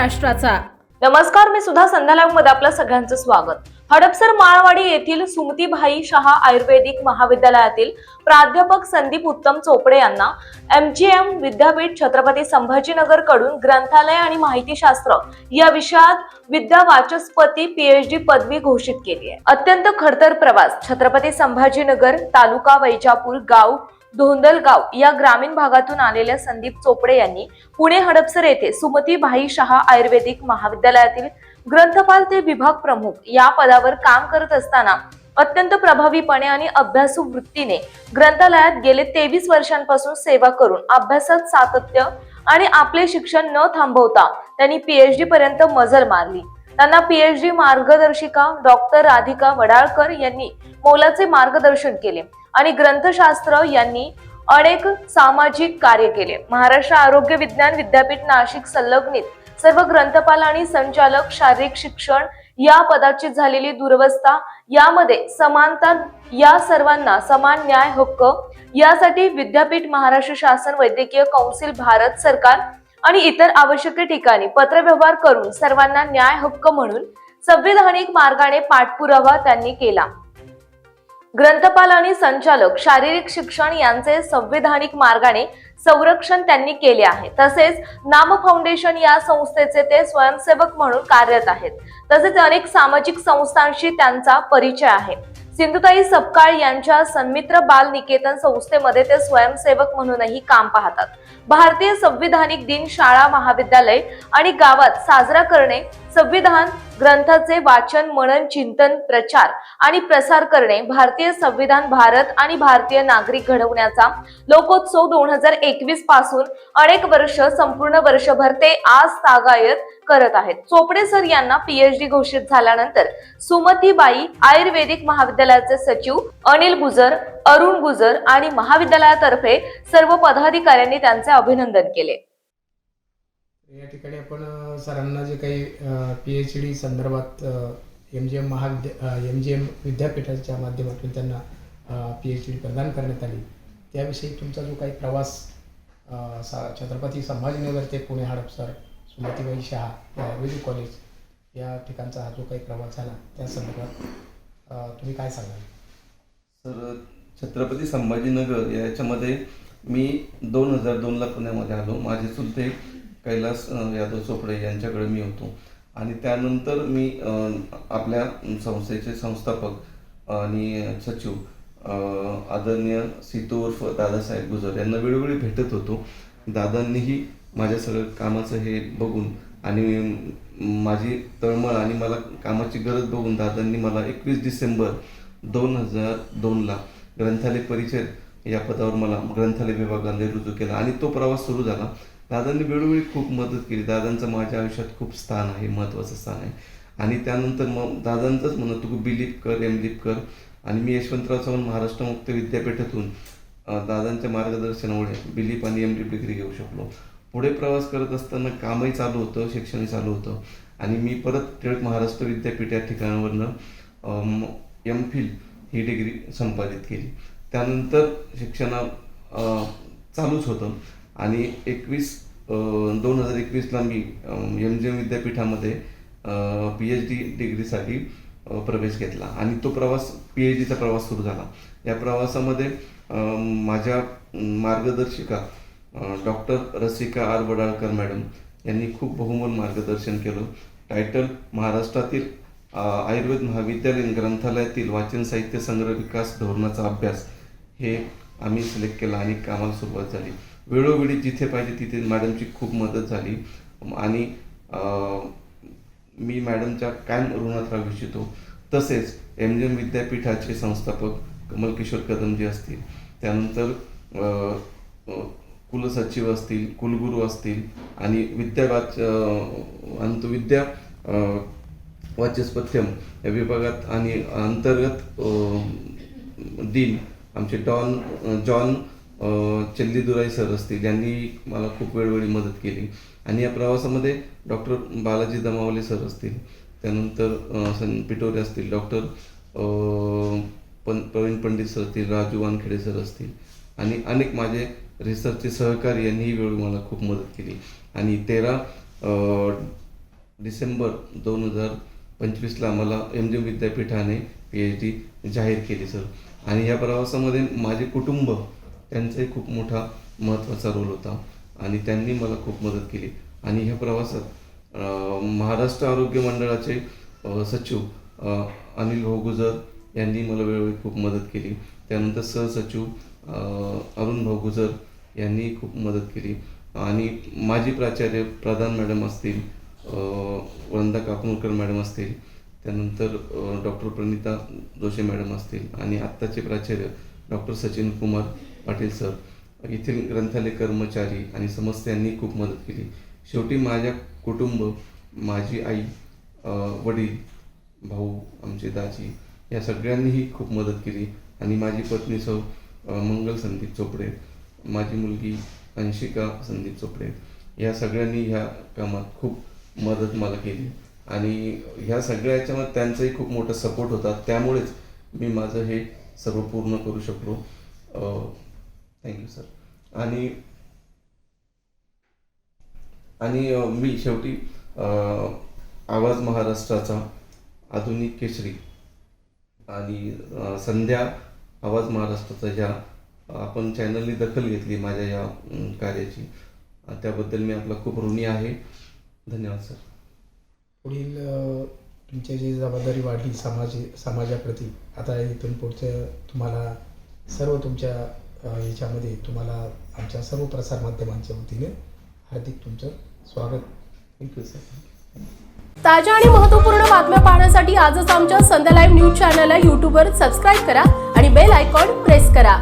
राष्ट्राचा नमस्कार मी सुधा संध्यालागमध्ये आपलं सगळ्यांचं स्वागत. हडपसर माळवाडी येथील सुमतीभाई शहा आयुर्वेदिक महाविद्यालयातील प्राध्यापक संदीप उत्तम चोपडे यांना एम जी एम विद्यापीठ छत्रपती संभाजीनगरकडून ग्रंथालय आणि माहितीशास्त्र या विषयात विद्या वाचस्पती पीएचडी पदवी घोषित केली आहे. अत्यंत खडतर प्रवास छत्रपती संभाजीनगर तालुका वैजापूर गाव धोंदलगाव या ग्रामीण भागातून आलेल्या संदीप चोपडे यांनी पुणे हडपसर येथे सुमती भाई शहा आयुर्वेदिक महाविद्यालयातील ग्रंथपाल ते विभाग प्रमुख या पदावर काम करत असताना अत्यंत प्रभावीपणे आणि अभ्यासू वृत्तीने ग्रंथालयात गेले तेवीस वर्षांपासून सेवा करून अभ्यासात सातत्य आणि आपले शिक्षण न थांबवता त्यांनी पीएचडी पर्यंत मजल मारली. त्यांना पीएचडी मार्गदर्शिका डॉक्टर राधिका वडाळकर यांनी मोलाचे मार्गदर्शन केले आणि ग्रंथशास्त्र यांनी अनेक सामाजिक कार्य केले. महाराष्ट्र आरोग्य विज्ञान विद्यापीठ नाशिक संलग्नित सर्व ग्रंथपाल आणि संचालक शारीरिक शिक्षण या पदाची झालेली दुरवस्था यामध्ये समानता या सर्वांना समान न्याय हक्क यासाठी विद्यापीठ महाराष्ट्र शासन वैद्यकीय कौन्सिल भारत सरकार आणि इतर आवश्यक ठिकाणी पत्रव्यवहार करून सर्वांना न्याय हक्क म्हणून संविधानिक मार्गाने पाठपुरावा त्यांनी केला. ग्रंथपाल आणि संचालक शारीरिक शिक्षण यांचे संविधानिक मार्गाने संरक्षण त्यांनी केले आहे. तसेच नाम फाउंडेशन या संस्थेचे ते स्वयंसेवक म्हणून कार्यरत आहेत. तसेच अनेक सामाजिक संस्थांशी त्यांचा परिचय आहे. सिंधुताई सपकाळ यांच्या सन्मित्र बाल निकेतन संस्थेमध्ये ते स्वयंसेवक म्हणूनही काम पाहतात. भारतीय संविधानिक दिन शाळा महाविद्यालय आणि गावात साजरा करणे संविधान ग्रंथाचे वाचन मनन चिंतन प्रचार आणि प्रसार करणे भारतीय संविधान भारत आणि भारतीय नागरिक घडवण्याचा लोकोत्सव दोन हजार एकवीसपासून अनेक वर्ष संपूर्ण वर्षभर ते आज तागायत करत आहेत. चोपडे सर यांना पीएचडी घोषित झाल्यानंतर सुमतीबाई आयुर्वेदिक महाविद्यालयाचे सचिव अनिल गुजर अरुण गुजर आणि महाविद्यालयातर्फे सर्व पदाधिकाऱ्यांनी त्यांचे अभिनंदन केले. या ठिकाणी आपण सरांना जे काही पी एच डी संदर्भात एम जी एम महाविद्या एम जी एम विद्यापीठाच्या माध्यमातून त्यांना पी एच डी प्रदान करण्यात आली. त्याविषयी तुमचा जो काही प्रवास सा छत्रपती संभाजीनगर ते पुणे हडपसर सुमतीबाई शहा आयुर्वेदिक कॉलेज या ठिकाणचा हा जो काही प्रवास झाला त्या संदर्भात तुम्ही काय सांगाल? सर छत्रपती संभाजीनगर याच्यामध्ये मी दोन हजार दोनला पुण्यामध्ये आलो. माझे चुलते कैलास यादव चोपडे यांच्याकडे मी होतो. आणि त्यानंतर मी आपल्या संस्थेचे संस्थापक आणि सचिव आदरणीय सितू उर्फ दादासाहेब गुजर यांना वेळोवेळी भेटत होतो. दादांनीही माझ्या सगळं कामाचं हे बघून आणि माझी तळमळ आणि मला कामाची गरज बघून दादांनी मला एकवीस डिसेंबर दोन हजार दोनला ग्रंथालय परिचय या पदावर मला ग्रंथालय विभागाने रुजू केला आणि तो प्रवास सुरू झाला. दादांनी वेळोवेळी खूप मदत केली. दादांचं माझ्या आयुष्यात खूप स्थान आहे महत्त्वाचं स्थान आहे. आणि त्यानंतर मग दादांचंच म्हणत तू बिलीप कर एमलीप कर. आणि मी यशवंतराव चव्हाण महाराष्ट्र मुक्त विद्यापीठातून दादांच्या मार्गदर्शनामुळे बिलीप आणि एम डिग्री घेऊ शकलो. पुढे प्रवास करत असताना कामही चालू होतं शिक्षणही चालू होतं. आणि मी परत टिळक महाराष्ट्र विद्यापीठ या ठिकाणावरनं एम फिल ही डिग्री संपादित केली. त्यानंतर शिक्षणा चालूच होतं. आणि एकवीस दोन हजार एकवीसला मी एम जी एम विद्यापीठामध्ये पी एच डी डिग्रीसाठी प्रवेश घेतला. आणि तो प्रवास पी एच डीचा प्रवास सुरू झाला. या प्रवासामध्ये माझ्या मार्गदर्शिका doctor Rasika R Badalkar madam यांनी खूप बहुमोल मार्गदर्शन केलं. टायटल महाराष्ट्रातील आयुर्वेद महाविद्यालयीन ग्रंथालयातील वाचन साहित्य संग्रह विकास धोरणाचा अभ्यास हे आम्ही सिलेक्ट केला आणि कामाला सुरुवात झाली. वेळोवेळी जिथे पाहिजे तिथे मॅडमची खूप मदत झाली. आणि मी मॅडमच्या कायम ऋणात राहू इच्छितो. तसेच एम जी एम विद्यापीठाचे संस्थापक कमल किशोर कदमजी असतील. त्यानंतर कुलसचिव असतील कुलगुरू असतील आणि विद्यावाच आणि तो विद्या अ, या विभागात आणि अंतर्गत डीन आमचे डॉन जॉन चल्लीदुराई सर असतील यांनी मला खूप वेळोवेळी मदत केली. आणि या प्रवासामध्ये डॉक्टर बालाजी दमावले सर असतील त्यानंतर सन पिटोरे असतील डॉक्टर पण प्रवीण पंडित सर असतील राजू वानखेडे सर असतील आणि अनेक माझे रिसर्चचे सहकारी यांनीही वेळोवेळी मला खूप मदत केली. आणि तेरा डिसेंबर दोन हजार पंचवीसला मला एम जी विद्यापीठाने पी एच डी जाहीर केली सर. आणि या प्रवासामध्ये माझे कुटुंब त्यांचाही खूप मोठा महत्त्वाचा रोल होता आणि त्यांनी मला खूप मदत केली. आणि ह्या प्रवासात महाराष्ट्र आरोग्य मंडळाचे सचिव अनिल भाऊ गुजर यांनी मला वेळोवेळी खूप मदत केली. त्यानंतर सहसचिव अरुण भाऊ गुजर यांनी खूप मदत केली. आणि माजी प्राचार्य प्रधान मॅडम असतील वृंदा कापणूरकर मॅडम असतील त्यानंतर डॉक्टर प्रणिता जोशी मॅडम असतील आणि आत्ताचे प्राचार्य डॉक्टर सचिन कुमार पाटील सर येथील ग्रंथालय कर्मचारी आणि समस्यांनी खूप मदत केली. शेवटी माझ्या कुटुंब माझी आई वडील भाऊ आमचे दाजी या सगळ्यांनीही खूप मदत केली. आणि माझी पत्नी सौ मंगल संदीप चोपडे माझी मुलगी अंशिका संदीप चोपडे या सगळ्यांनी ह्या कामात खूप मदत मला केली. आणि ह्या सगळ्या याच्यामध्ये त्यांचाही खूप मोठा सपोर्ट होता. त्यामुळेच मी माझं हे सर्व पूर्ण करू शकलो. थँक्यू सर आणि आणि मी शेवटी आवाज महाराष्ट्राचा आधुनिक केसरी आणि संध्या आवाज महाराष्ट्राचा ज्या आपण चॅनलनी दखल घेतली माझ्या या कार्याची त्याबद्दल मी आपला खूप ऋणी आहे. धन्यवाद सर पुढील तुमची जी जबाबदारी वाढली समाज समाजाप्रती आता इथून पुढच्या तुम्हाला सर्व तुमच्या याच्यामध्ये तुम्हाला आमच्या सर्व प्रसारमाध्यमांच्या वतीने हार्दिक तुमचं स्वागत. थँक्यू सर ताज्या आणि महत्त्वपूर्ण बातम्या पाहण्यासाठी आजच आमच्या संध्या लाईव्ह न्यूज चॅनलला यूट्यूबवर सबस्क्राईब करा आणि बेल आयकॉन प्रेस करा.